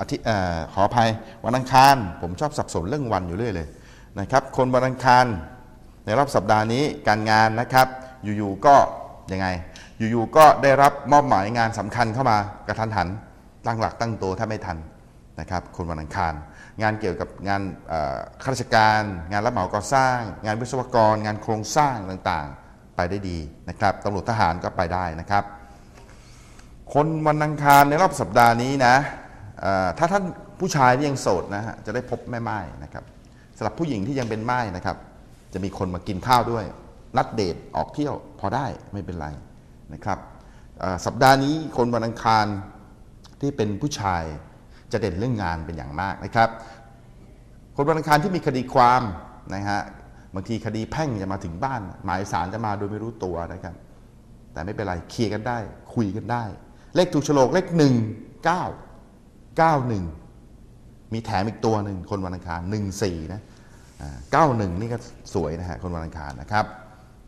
อาทิตย์เอ่อขออภัยวันอังคาร ผมชอบสับสนเรื่องวันอยู่เรื่อยเลยนะครับ คนวันอังคารในรอบสัปดาห์นี้การงานนะครับ อยู่ๆก็ยังไง อยู่ๆก็ได้รับมอบหมายงานสำคัญเข้ามากระทันหันตั้งหลักตั้งตัวถ้าไม่ทันนะครับ คนวันอังคาร งานเกี่ยวกับงานข้าราชการ งานรับเหมาก่อสร้าง งานวิศวกร งานโครงสร้างต่างๆ ไปได้ดีนะครับตำรวจทหารก็ไปได้นะครับ คนวันอังคารในรอบสัปดาห์นี้นะ ถ้าท่านผู้ชายที่ยังโสดนะฮะจะได้พบแม่ไม้นะครับสำหรับผู้หญิงที่ยังเป็นไม้นะครับ จะมีคนมากินข้าวด้วย นัดเดทออกเที่ยวพอได้ไม่เป็นไรนะครับสัปดาห์นี้คนวันอังคารที่เป็นผู้ชายจะเด่นเรื่องงานเป็นอย่างมากนะครับ คนวันอังคารที่มีคดีความนะฮะบางทีคดีแพ่งจะมาถึงบ้าน หมายสารจะมาโดยไม่รู้ตัวนะครับ แต่ไม่เป็นไรเคลียร์กันได้ คุยกันได้ เลขถูกโฉลกเลขหนึ่งเก้า เก้าหนึ่งมีแถมอีกตัวหนึ่งคนวันอังคารหนึ่งสี่นะเก้าหนึ่งนี่ก็สวยนะฮะคนวันอังคารนะครับ